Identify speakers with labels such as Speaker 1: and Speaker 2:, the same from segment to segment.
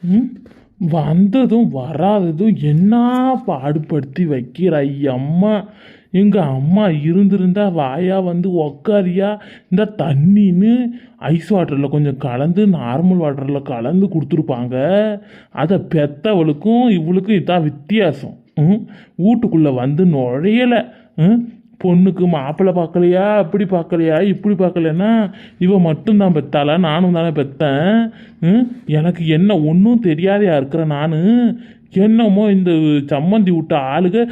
Speaker 1: ம்? வந்ததும் வராததும் என்ன பாடுபடுத்தி வைக்கிற அம்மா? எங்கள் அம்மா இருந்திருந்தா வாயா வந்து உக்காரியா? இந்த தண்ணின்னு ஐஸ் வாட்டரில் கொஞ்சம் கலந்து நார்மல் வாட்டரில் கலந்து கொடுத்துருப்பாங்க. அதை பெத்தவளுக்கும் இவளுக்கும் இதான் வித்தியாசம். ம்? வீட்டுக்குள்ளே வந்து நுழையலை. ம்? பொண்ணுக்கு மாப்பிள்ளை பார்க்கலையா? அப்படி பார்க்கலையா? இப்படி பார்க்கலைன்னா இவன் மட்டும்தான் பெத்தாளா? நானும் தானே பெத்தேன். எனக்கு என்ன ஒன்றும் தெரியாதையா இருக்கிற நான்? என்னமோ இந்த சம்மந்தி விட்ட ஆளுக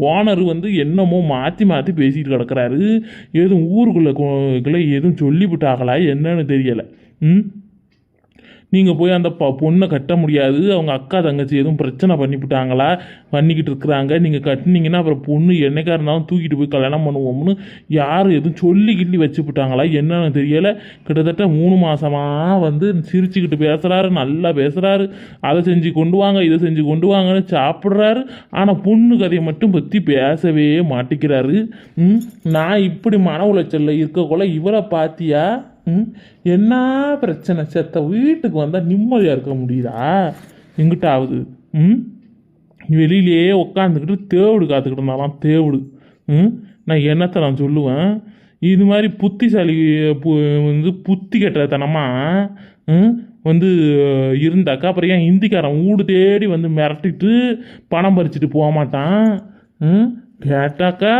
Speaker 1: ஓனர் வந்து என்னமோ மாற்றி மாற்றி பேசிட்டு கிடக்குறாரு. எதுவும் ஊருக்குள்ளே எதுவும் சொல்லிவிட்டாங்களா என்னன்னு தெரியலை. ம்? நீங்கள் போய் அந்த ப பொண்ணை கட்ட முடியாது. அவங்க அக்கா தங்கச்சி எதுவும் பிரச்சனை பண்ணிவிட்டாங்களா பண்ணிக்கிட்டு இருக்கிறாங்க. நீங்கள் கட்டினீங்கன்னா அப்புறம் பொண்ணு என்னைக்கா இருந்தாலும் தூக்கிட்டு போய் கல்யாணம் பண்ணுவோம்னு யார் எதுவும் சொல்லி கிள்ளி வச்சுப்பிட்டாங்களா? என்னன்னு தெரியலை. கிட்டத்தட்ட மூணு மாதமாக வந்து சிரிச்சுக்கிட்டு பேசுகிறாரு நல்லா பேசுகிறாரு அதை செஞ்சு கொண்டு வாங்க இதை செஞ்சு கொண்டு வாங்கன்னு சாப்பிட்றாரு. ஆனால் பொண்ணு கதையை மட்டும் பற்றி பேசவே மாட்டிக்கிறாரு. நான் இப்படி மன உளைச்சலில் இருக்கக்குள்ள இவரை பார்த்தியா ம்? என்ன பிரச்சனை? செத்த வீட்டுக்கு வந்தால் நிம்மதியாக இருக்க முடியுதா? எங்கிட்ட ஆகுது ம்? வெளியிலேயே உட்காந்துக்கிட்டு தேவடு காத்துக்கிட்டு இருந்தாலாம் தேவடு. ம்? நான் என்னத்தை நான் சொல்லுவேன்? இது மாதிரி புத்திசாலி பு- வந்து புத்தி கெட்டத்தனமா ம்? வந்து இருந்தாக்கா அப்புறம் ஏன் ஹிந்திக்காரன் வீடு தேடி வந்து மிரட்டிட்டு பணம் பறிச்சுட்டு போக மாட்டான்? ம்? கேட்டாக்கா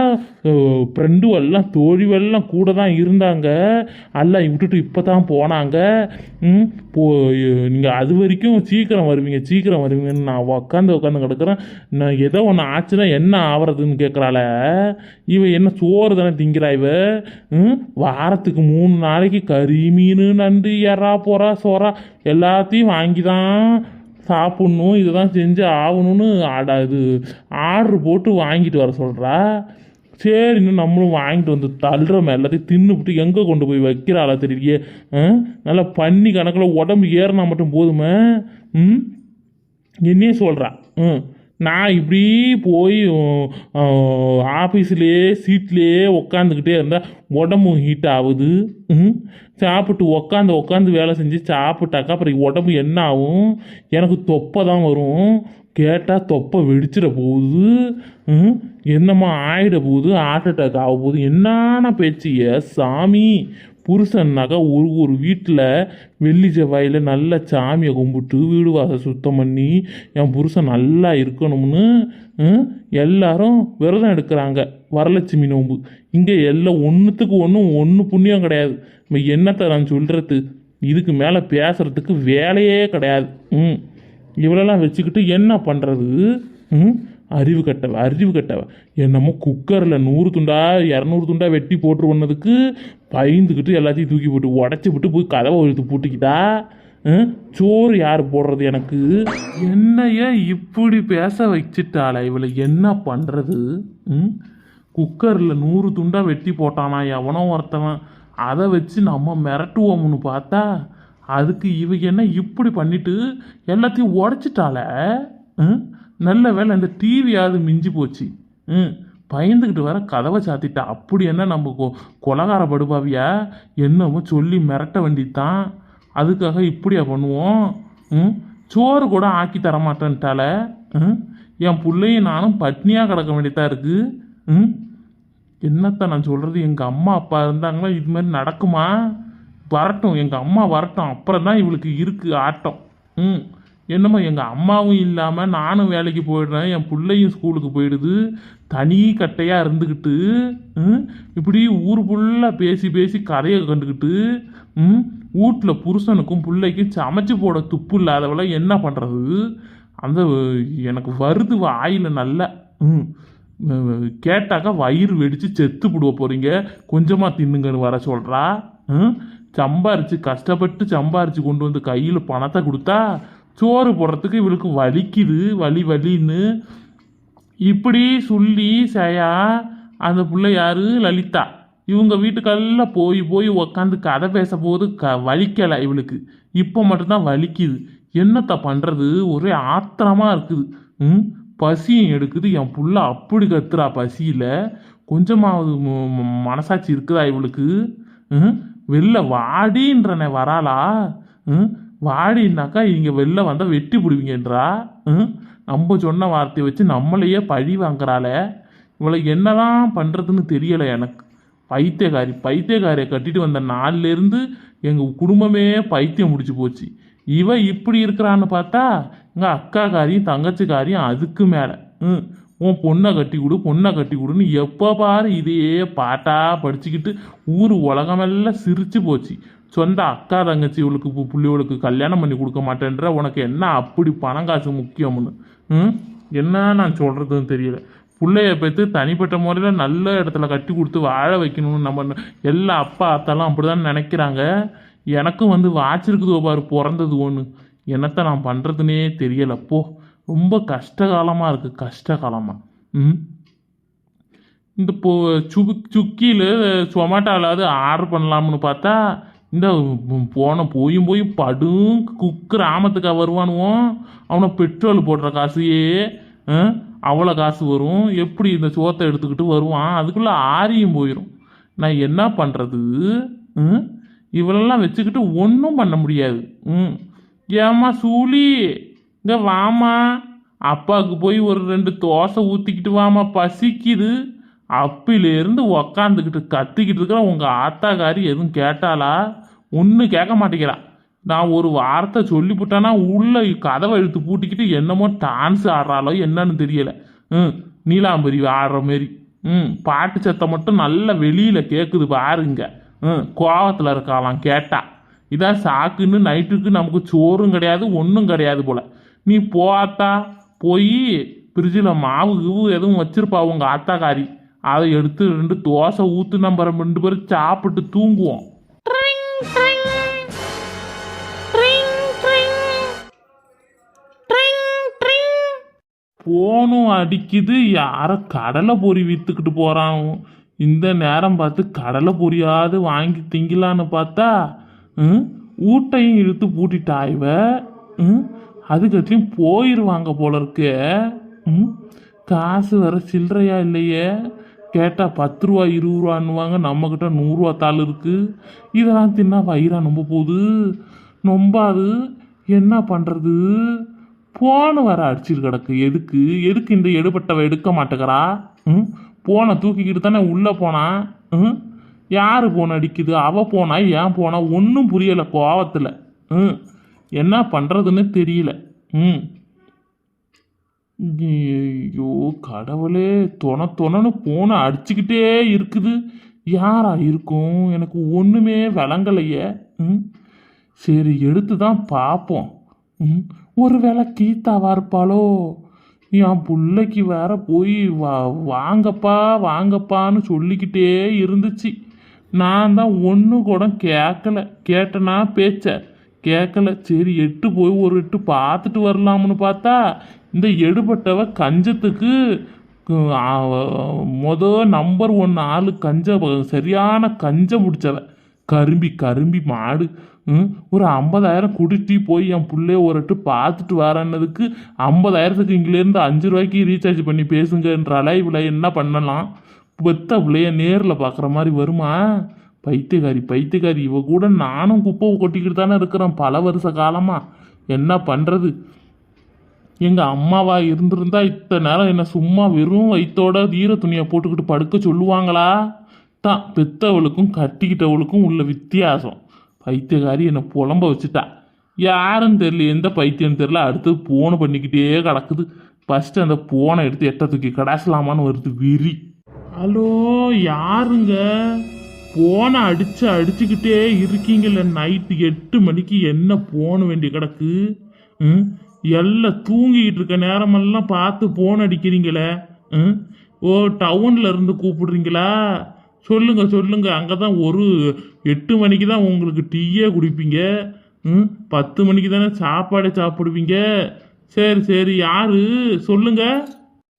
Speaker 1: ஃப்ரெண்டு எல்லாம் தோழிவெல்லாம் கூட தான் இருந்தாங்க. எல்லாம் விட்டுட்டு இப்போ தான் போனாங்க. ம் போ நீங்கள் அது வரைக்கும் சீக்கிரம் வருவீங்க சீக்கிரம் வருவீங்கன்னு நான் உட்காந்து உட்காந்து கிடக்குறேன். நான் ஏதோ ஒன்று ஆச்சுன்னா என்ன ஆகிறதுன்னு கேட்குறாள இவ என்ன சோறு தானே திங்கிறா இவ? வாரத்துக்கு மூணு நாளைக்கு கறி மீன் நண்டு எறா பொறா சோறா எல்லாத்தையும் வாங்கி தான் சாப்பிட்ணும் இதுதான் செஞ்சு ஆகணும்னு ஆடா இது ஆர்டர் போட்டு வாங்கிட்டு வர சொல்கிறா சரின்னு நம்மளும் வாங்கிட்டு வந்து தள்ளுறோம் எல்லாத்தையும் தின்னுபிட்டு எங்கே கொண்டு போய் வைக்கிறாளா தெரியலையே. ஆ? நல்லா பண்ணி கணக்கில் உடம்பு ஏறினா மட்டும் போதுமே. ம்? என்னையே சொல்கிறா ம் நான் இப்படி போய் ஆஃபீஸ்லேயே சீட்லேயே உக்காந்துக்கிட்டே இருந்தால் உடம்பும் ஹீட் ஆகுது. ம்? சாப்பிட்டு உக்காந்து உக்காந்து வேலை செஞ்சு சாப்பிட்டாக்கா அப்புறம் உடம்பு என்ன ஆகும்? எனக்கு தொப்பை தான் வரும். கேட்டால் தொப்பை வெடிச்சிட போகுது. என்னம்மா ஆயிட போகுது ஹார்ட் அட்டாக் ஆக போகுது. என்னான பேச்சு? ஏ சாமி புருஷன்னாக்கா ஒரு ஒரு வீட்டில் வெள்ளி செவ்வாயில் நல்ல சாமியை கும்பிட்டு வீடு வாசல் சுத்தம் பண்ணி என் புருஷன் நல்லா இருக்கணும்னு எல்லாரும் விரதம் எடுக்கிறாங்க. வரலட்சுமி நோம்பு இங்கே எல்லாம் ஒன்றுத்துக்கு ஒன்றும் ஒன்று புண்ணியம் கிடையாது. நம்ம என்னத்தை நான் சொல்கிறது இதுக்கு மேலே பேசுகிறதுக்கு வேலையே கிடையாது. ம். இவ்வளோலாம் வச்சுக்கிட்டு என்ன பண்ணுறது ம். அறிவு கட்டவ அறிவு கட்டவ. என்னமோ குக்கரில் நூறு துண்டா இரநூறு துண்டா வெட்டி போட்டு பண்ணதுக்கு பயந்துக்கிட்டு எல்லாத்தையும் தூக்கி போட்டு உடச்சி விட்டு போய் கதவை இழுத்து பூட்டிக்கிட்டா? ம்? சோறு யார் போடுறது எனக்கு? என்னைய இப்படி பேச வச்சுட்டாளா இவளை என்ன பண்ணுறது ம்? குக்கரில் நூறு துண்டாக வெட்டி போட்டானா எவனோ ஒருத்தவன். அதை வச்சு நம்ம மிரட்டுவோம்னு பார்த்தா அதுக்கு இவ என்ன இப்படி பண்ணிட்டு எல்லாத்தையும் உடச்சிட்டாள? நல்ல வேளை அந்த டிவியாவது மிஞ்சி போச்சு. ம் பயந்துக்கிட்டு வர கதவை சாத்திட்டா. அப்படி என்ன நம்ம கொ கொலகார படுபாவியா? என்னமோ சொல்லி மிரட்ட வேண்டித்தான் அதுக்காக இப்படியா பண்ணுவோம்? ம் சோறு கூட ஆக்கி தர மாட்டேன்ட்டால? ம் என் பிள்ளையும் நானும் பட்னியாக கிடக்க வேண்டியதாக இருக்குது ம் என்னத்த நான் சொல்கிறது எங்கள் அம்மா அப்பா இருந்தாங்களா இது மாதிரி நடக்குமா? வரட்டும் எங்கள் அம்மா வரட்டும். அப்புறம் தான் இவளுக்கு இருக்கு ஆட்டம். ம் என்னமோ எங்கள் அம்மாவும் இல்லாமல் நானும் வேலைக்கு போயிடுறேன் என் பிள்ளையும் ஸ்கூலுக்கு போயிடுது தனி கட்டையாக இருந்துக்கிட்டு இப்படி ஊர் ஃபுல்லாக பேசி பேசி கதையை கண்டுக்கிட்டு ம் வீட்டில் புருஷனுக்கும் பிள்ளைக்கும் சமைச்சு போட துப்பு இல்லாதவளை என்ன பண்ணுறது அந்த எனக்கு வருது வாயில் நல்லா ம் கேட்டாக்கா வயிறு வெடித்து செத்து விடுவ போகிறீங்க கொஞ்சமாக தின்னுங்கன்னு வர சொல்கிறா சம்பாரித்து கஷ்டப்பட்டு சம்பாரித்து கொண்டு வந்து கையில் பணத்தை கொடுத்தா சோறு போடுறதுக்கு இவளுக்கு வலிக்குது வலி வலின்னு. இப்படி சொல்லி சயா அந்த பிள்ளை யாரு? லலிதா. இவங்க வீட்டுக்கெல்லாம் போய் போய் உக்காந்து கதை பேச போது க வலிக்கலை இவளுக்கு. இப்போ மட்டும்தான் வலிக்குது. என்னத்தை பண்ணுறது ஒரே ஆத்திரமாக இருக்குது. ம்? பசியும் எடுக்குது. என் புள்ள அப்படி கத்துறா பசியில். கொஞ்சமாவது மனசாட்சி இருக்குதா இவளுக்கு? ம்? வெளில வாடின்றனே வராளா? ம்? வாடினாக்கா இங்கே வெளில வந்தால் வெட்டி பிடிவீங்கன்றா? ம்? நம்ம சொன்ன வார்த்தையை வச்சு நம்மளையே பழி வாங்குறாளே. இவளை என்னதான் பண்ணுறதுன்னு தெரியலை எனக்கு. பைத்தியக்காரி பைத்தியக்காரியை கட்டிட்டு வந்த நாள்லேருந்து எங்கள் குடும்பமே பைத்தியம் முடிச்சு போச்சு. இவ இப்படி இருக்கிறான்னு பார்த்தா எங்கள் அக்காக்காரியும் தங்கச்சிக்காரியும் அதுக்கு மேலே. ம்? உன் பொண்ணை கட்டி கொடு பொண்ணை கட்டி கொடுன்னு எப்போ பாரு இதையே பாட்டாக படிச்சுக்கிட்டு ஊர் உலகமெல்லாம் சிரித்து போச்சு. சொந்த அக்கா தங்கச்சி இவளுக்கு பு- கல்யாணம் பண்ணி கொடுக்க மாட்டேன்ற உனக்கு என்ன அப்படி பணம் காசு முக்கியம்னு? ம்? என்ன நான் சொல்கிறதுன்னு தெரியல. பிள்ளைய பெற்று தனிப்பட்ட முறையில் நல்ல இடத்துல கட்டி கொடுத்து வாழ வைக்கணும்னு நம்ம எல்லா அப்பா அத்தாலாம் அப்படி தான் நினைக்கிறாங்க. எனக்கும் வந்து வாச்சிருக்குதோ பாரு பிறந்தது ஒன்று என்னத்தை நான் பண்ணுறதுனே தெரியலப்போ போ. ரொம்ப கஷ்டகாலமாக இருக்குது கஷ்டகாலமாக ம்? இந்த இப்போ சுக் சுக்கியில் சொமாட்டோலாவது ஆர்டர் பண்ணலாம்னு பார்த்தா இந்த போன போயும் போய் படும் குக்கு ராமத்துக்கா வருவானுவோம் அவனை பெட்ரோல் போடுற காசையே அவ்வளோ காசு வரும். எப்படி இந்த சோத்தை எடுத்துக்கிட்டு வருவான்? அதுக்குள்ளே ஆரியும் போயிடும் நான் என்ன பண்ணுறது இவளெல்லாம் வச்சுக்கிட்டு ஒன்றும் பண்ண முடியாது. ம். ஏம்மா சூலி? இங்கே வாமா அப்பாவுக்கு போய் ஒரு ரெண்டு தோசை ஊற்றிக்கிட்டு வாமா பசிக்குது. அப்பிலேருந்து உக்காந்துக்கிட்டு கத்திக்கிட்டு இருக்கிற உங்கள் ஆத்தாக்காரி எதுவும் கேட்டாளா? ஒன்றும் கேட்க மாட்டேங்கிறான் நான் ஒரு வார்த்தை சொல்லிவிட்டேன்னா உள்ளே கதவை இழுத்து பூட்டிக்கிட்டு என்னமோ டான்ஸ் ஆடுறாளோ என்னன்னு தெரியலை. ம் நீலாம்பரி ஆடுற மாரி. ம் பாட்டு சத்தம் மட்டும் நல்ல வெளியில் கேட்குது பாருங்க. ம் கோவத்தில் இருக்காளாம் கேட்டா. இதான் சாக்குன்னு நைட்டுக்கு நமக்கு சோறும் கிடையாது ஒன்றும் கிடையாது போல். நீ போத்தா போய் ஃப்ரிட்ஜில் மாவு கிவு எதுவும் வச்சிருப்பா உங்கள் ஆத்தாக்காரி. அதை எடுத்து ரெண்டு தோசை ஊற்று நம்ம ரெண்டு பேரும் சாப்பிட்டு தூங்குவோம். போனும் அடிக்குது. யாரோ கடலை பொறி விற்றுக்கிட்டு போறான். இந்த நேரம் பார்த்து கடலை பொரியாவது வாங்கி திங்கலான்னு பார்த்தா ம், ஊட்டையும் இழுத்து பூட்டிட்டா இவ. அதுக்கத்தையும் போயிடுவாங்க போல இருக்கு. ம், காசு வர சில்லறையா இல்லையே. கேட்டால் பத்து ரூபா இருபது ரூபான்னுவாங்க. நம்மக்கிட்ட நூறுரூவா தாள் இருக்குது இதெல்லாம் தின்னா வயிறா நொம்ப போகுது. நொம்பாது. என்ன பண்ணுறது போன வர அடிச்சிட்டு கிடக்கு. எதுக்கு? எதுக்கு இந்த எடுபட்டவ எடுக்க மாட்டேங்கிறா? ம்? போனை தூக்கிக்கிட்டு தானே உள்ளே போனா? ம்? யார் போன அடிக்குது? அவள் போனா ஏன் போனா? ஒன்றும் புரியலை கோவத்தில். ம்? என்ன பண்ணுறதுன்னு தெரியல. ம்? ஐயோ கடவுளே தொண தொணன்னு போனை அடிச்சுக்கிட்டே இருக்குது. யாரா இருக்கும்? எனக்கு ஒன்றுமே விளங்கலையே. ம்? சரி எடுத்து தான் பார்ப்போம் ம்? ஒருவேளை கீத்தாவா இருப்பாளோ? என் பிள்ளைக்கு வேற போய் வா வாங்கப்பா வாங்கப்பான்னு சொல்லிக்கிட்டே இருந்துச்சு. நான் தான் ஒன்று கூட கேட்கல கேட்டனா பேச்ச. கேட்கல சரி எட்டு போய் ஒரு எட்டு பார்த்துட்டு வரலாம்னு பார்த்தா இந்த எடுபட்டவ கஞ்சத்துக்கு கு- மொத நம்பர் ஒன் ஆளு கஞ்ச சரியான கஞ்ச பிடிச்சவ. கரும்பி கரும்பி மாடு ம், ஒரு ஐம்பதாயிரம் குடிட்டி போய் என் பிள்ளைய ஒரு எட்டு பார்த்துட்டு வரன்னதுக்கு ஐம்பதாயிரத்துக்கு இங்கிலேருந்து அஞ்சு ரூபாய்க்கு ரீசார்ஜ் பண்ணி பேசுங்கன்ற இவளை என்ன பண்ணலாம்? பெத்த பிள்ளைய நேரில் பார்க்குற மாதிரி வருமா? பைத்தியக்காரி பைத்தியக்காரி. இவ கூட நானும் குப்பை கொட்டிக்கிட்டு தானே இருக்கிறேன் பல வருஷ காலமாக என்ன பண்ணுறது எங்கள் அம்மாவா இருந்திருந்தா இத்தனை நேரம் என்ன சும்மா வெறும் வயிற்றோட ஈர துணியை போட்டுக்கிட்டு படுக்க சொல்லுவாங்களா? தான் பெத்தவளுக்கும் கட்டிக்கிட்டவளுக்கும் உள்ள வித்தியாசம். பைத்தியக்காரி என்னை புலம்ப வச்சுட்டா. யாருன்னு தெரியல எந்த பைத்தியம்னு தெரியல. அடுத்து போனை பண்ணிக்கிட்டே கிடக்குது. ஃபஸ்ட்டு அந்த போனை எடுத்து எட்ட தூக்கி கடாசலாமான்னு வருது. விரி. ஹலோ யாருங்க? போனை அடிச்சு அடிச்சுக்கிட்டே இருக்கீங்கல்ல நைட்டு எட்டு மணிக்கு என்ன போன வேண்டிய கிடக்கு ம்? எல்லாம் தூங்கிக்கிட்டு இருக்க நேரமெல்லாம் பார்த்து போன் அடிக்கிறீங்களே? ம்? ஓ டவுன்ல இருந்து கூப்பிடுறீங்களா? சொல்லுங்க சொல்லுங்க. அங்கே தான் ஒரு எட்டு மணிக்கு தான் உங்களுக்கு டீயே குடிப்பீங்க. ம்? பத்து மணிக்கு தானே சாப்பாடே சாப்பிடுவீங்க. சரி சரி. யாரு? சொல்லுங்க.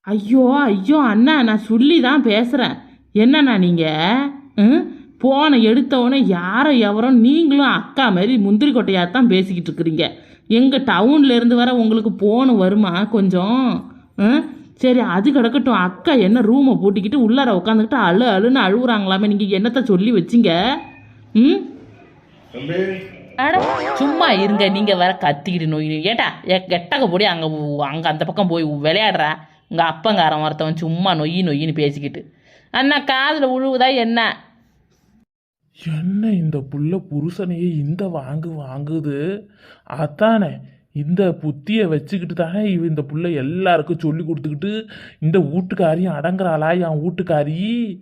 Speaker 2: ஐயோ ஐயோ அண்ணா நான் சொல்லி தான் பேசுகிறேன் என்னண்ணா நீங்கள் ம்? போனை எடுத்தவொடனே யாரோ எவரோ நீங்களும் அக்கா மாதிரி முந்திரி கொட்டையாக தான் பேசிக்கிட்டு இருக்கிறீங்க. எங்கள் டவுன்ல இருந்து வர உங்களுக்கு போன் வருமா கொஞ்சம்? ம் சரி அது கிடக்கட்டும் அக்கா என்ன ரூமை பூட்டிக்கிட்டு உள்ளார உட்காந்துக்கிட்டு அழு அழுன்னு அழுகுறாங்களாமே நீங்கள் என்னத்தை சொல்லி வச்சிங்க? ம்?
Speaker 3: தம்பி.
Speaker 2: அட. சும்மா இருங்க. நீங்க வேற கத்திக்கிட்டு நோய் ஏட்டா எ- கெட்டக போடி அங்க அங்க அந்த பக்கம் போய் விளையாடுறா? உங்க அப்பங்காரன் ஒருத்தவன் சும்மா நொய்யி நொய்யின்னு பேசிக்கிட்டு. அண்ணா காதுல உழுவுதா என்ன?
Speaker 1: என்ன இந்த புள்ள புருஷனையே இந்த வாங்கு வாங்குது? அதானே இந்த புத்தியை வச்சுக்கிட்டு தானே இவ இந்த புள்ள எல்லாருக்கும் சொல்லி கொடுத்துக்கிட்டு இந்த வீட்டுக்காரியும் அடங்குறாளா என் வீட்டுக்காரி?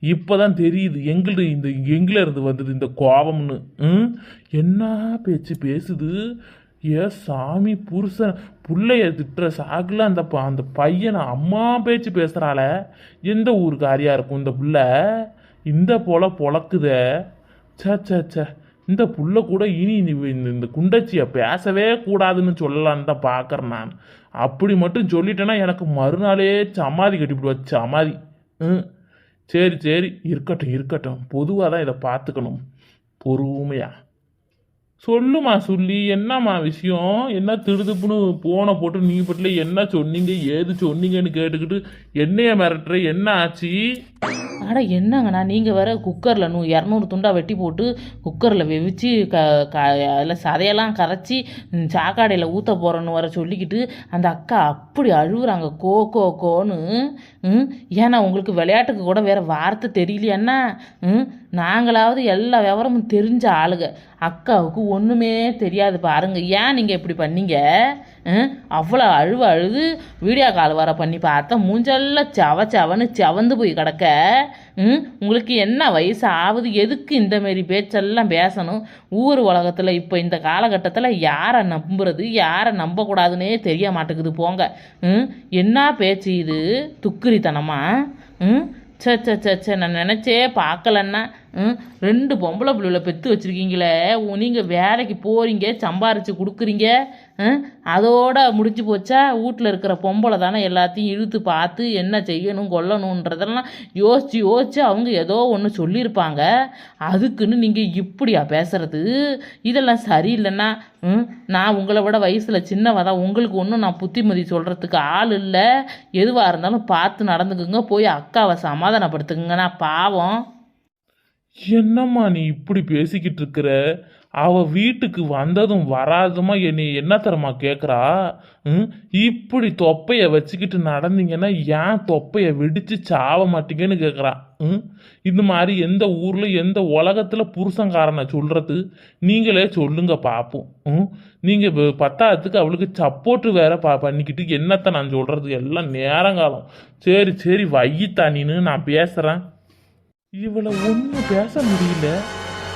Speaker 1: இப்போ தான் தெரியுது எங்களு இந்த எங்கில இருந்து வந்தது இந்த கோபம்னு. ம்? என்ன பேச்சு பேசுது? ஏ சாமி புருஷன் பிள்ளைய திட்டுற சாக்கில் அந்த ப- அந்த பையனை அம்மா பேச்சு பேசுறாள. எந்த ஊருக்காரியாக இருக்கும் இந்த பிள்ளை? இந்த போல பொழக்குதே. ச்சே சே ச்சே. இந்த புள்ள கூட இனி இந்த- இந்த- இந்த குண்டச்சியை பேசவே கூடாதுன்னு சொல்லலான்னு தான் பார்க்குறேன் நான். அப்படி மட்டும் சொல்லிட்டேன்னா எனக்கு மறுநாளே சமாதி கட்டிவிடுவா சமாதி. ம். சரி சரி. இருக்கட்டும் இருக்கட்டும். பொதுவாக தான் இதை பார்த்துக்கணும். பொறுமையா. சொல்லுமா சொல்லி என்னம்மா விஷயம்? என்ன திடுதுப்புன்னு போனை போட்டு நீ பட்டில என்ன சொன்னீங்க ஏது சொன்னீங்கன்னு கேட்டுக்கிட்டு என்னைய மிரட்டுற என்ன ஆச்சு?
Speaker 2: ஆனால் என்னங்கண்ணா? நீங்கள் வேறு குக்கரில் நூ இரநூறு துண்டாக வெட்டி போட்டு குக்கரில் வெவிச்சு க க அதில் சதையெல்லாம் கரைச்சி சாக்காடையில் ஊற்ற போகிறோன்னு வர சொல்லிக்கிட்டு அந்த அக்கா அப்படி அழுகுறாங்க கோ கோ கோன்னு. ஏன்னா உங்களுக்கு விளையாட்டுக்கு கூட வேறு வார்த்தை தெரியலையாண்ணா ம் நாங்களாவது எல்லா விவரமும் தெரிஞ்ச ஆளுங்க அக்காவுக்கு ஒன்றுமே தெரியாது பாருங்க. ஏன் நீங்கள் இப்படி பண்ணீங்க? அவ்வளோ அழுவ அழுது வீடியோ கால் வர பண்ணி பார்த்தா மூஞ்செல்லாம் செவ செவன்னு செவந்து போய் கிடக்க. உங்களுக்கு என்ன வயசு ஆகுது எதுக்கு இந்த மாரி பேச்செல்லாம் பேசணும்? ஊர் உலகத்தில் இப்போ இந்த காலகட்டத்தில் யாரை நம்புறது? யாரை நம்பக்கூடாதுன்னே தெரிய மாட்டேங்குது போங்க. ம், என்ன பேச்சு இது? துக்குரித்தனமா ம்? சே சே சே நான் நினச்சே பார்க்கலன்னா ரெண்டு பொம்பளை பிள்ளைகளை பெற்று வச்சுருக்கீங்களே. நீங்கள் வேலைக்கு போகிறீங்க சம்பாரித்து கொடுக்குறீங்க ம், அதோட முடிஞ்சு போச்சா? வீட்டில் இருக்கிற பொம்பளை தானே எல்லாத்தையும் இழுத்து பார்த்து என்ன செய்யணும் கொல்லணுன்றதெல்லாம் யோசித்து யோசித்து அவங்க ஏதோ ஒன்று சொல்லியிருப்பாங்க. அதுக்குன்னு நீங்கள் இப்படியா பேசுகிறது இதெல்லாம் சரியில்லைன்னா ம், நான் உங்களை விட வயசில் சின்னவ தான். உங்களுக்கு ஒன்றும் நான் புத்திமதி சொல்கிறதுக்கு ஆள் இல்லை. எதுவாக இருந்தாலும் பார்த்து நடந்துக்குங்க. போய் அக்காவை சமாதானப்படுத்துக்குங்கண்ணா பாவம்.
Speaker 1: என்னம்மா நீ இப்படி பேசிக்கிட்டு இருக்கிற? அவ வீட்டுக்கு வந்ததும் வராதுமா என்னை என்ன தரமா கேட்குறா ம்? இப்படி தொப்பைய வச்சுக்கிட்டு நடந்தீங்கன்னா ஏன் தொப்பைய வெடிச்சு சாவ மாட்டீங்கன்னு கேட்குறா ம்? இந்த மாதிரி எந்த ஊரில் எந்த உலகத்தில் புருஷங்காரனை சொல்கிறது நீங்களே சொல்லுங்க பார்ப்போம் ம்? நீங்கள் பத்தாயிரத்துக்கு அவளுக்கு சப்போர்ட்டு வேற பா பண்ணிக்கிட்டு என்னத்தை நான் சொல்கிறது எல்லாம் நேரங்காலம். சரி சரி வையித்தானின்னு நான் பேசுகிறேன் இவளை ஒன்றும் பேச முடியல.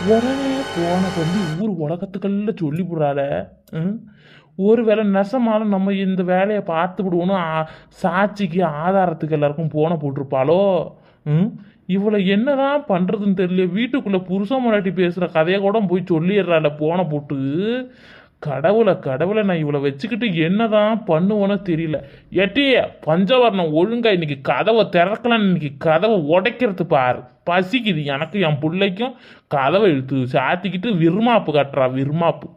Speaker 1: உடனே போன பண்ணி ஊர் உலகத்துக்கெல்லாம் சொல்லி விடுறாள ஒருவேளை நெசமாலும் நம்ம இந்த வேலையை பார்த்து விடுவோன்னு சாட்சிக்கு ஆதாரத்துக்கு எல்லாருக்கும் போன போட்டிருப்பாளோ? ம்? இவளை என்னதான் பண்ணுறதுன்னு தெரியல. வீட்டுக்குள்ளே புருஷன் முன்னாடி பேசுகிற கதையை கூட போய் சொல்லிடுறாள் போன போட்டு. கடவுளை கடவுளை நான் இவளை வச்சுக்கிட்டு என்னதான் பண்ணுவேனோ தெரியல. எட்டிய பஞ்சவர்ணம் ஒழுங்காக இன்னைக்கு கதவை திறக்கலாம் இன்னைக்கு கதவை உடைக்கிறது பாரு. பசிக்குது. எனக்கு என் பிள்ளைக்கும் கதவை இழுத்து சாத்திக்கிட்டு விருமாப்பு கட்டுறா விருமாப்பு